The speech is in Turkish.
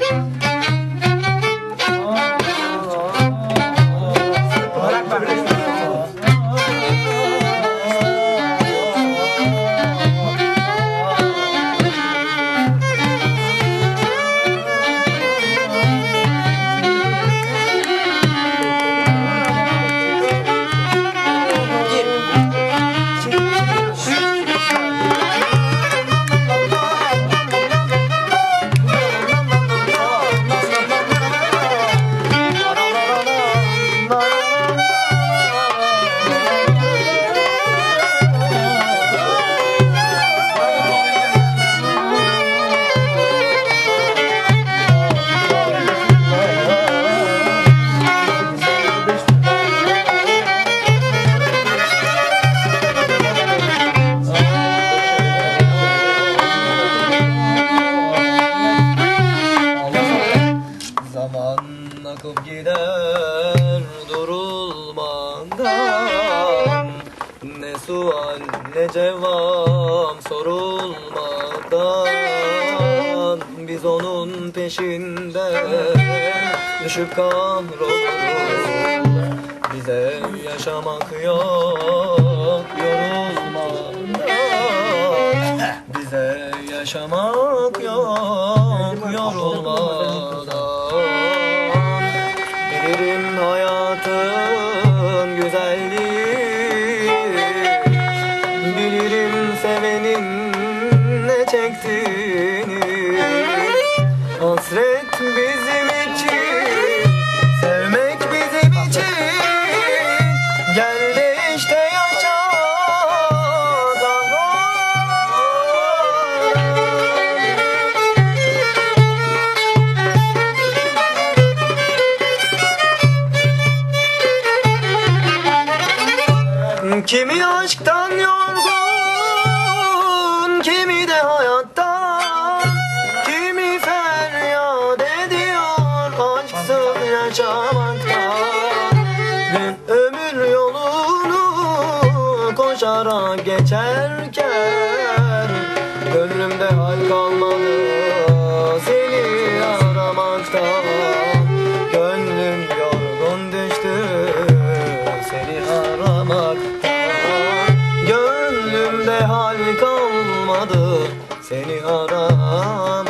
Pip. Zaman akıp gider durulmadan. Ne sual ne cevap sorulmadan. Biz onun peşinde düşüp kahroluruz Bize yaşamak yok yorulmadan. Bize yaşamak yok yorulmadan Kimi aşktan yorgun, kimi de hayattan. Kimi feryat ediyor aşksız yaşamaktan. Bir ömür yolunu koşarak geçerken Gönlümde hal kalmadı hal kalmadı. Seni aran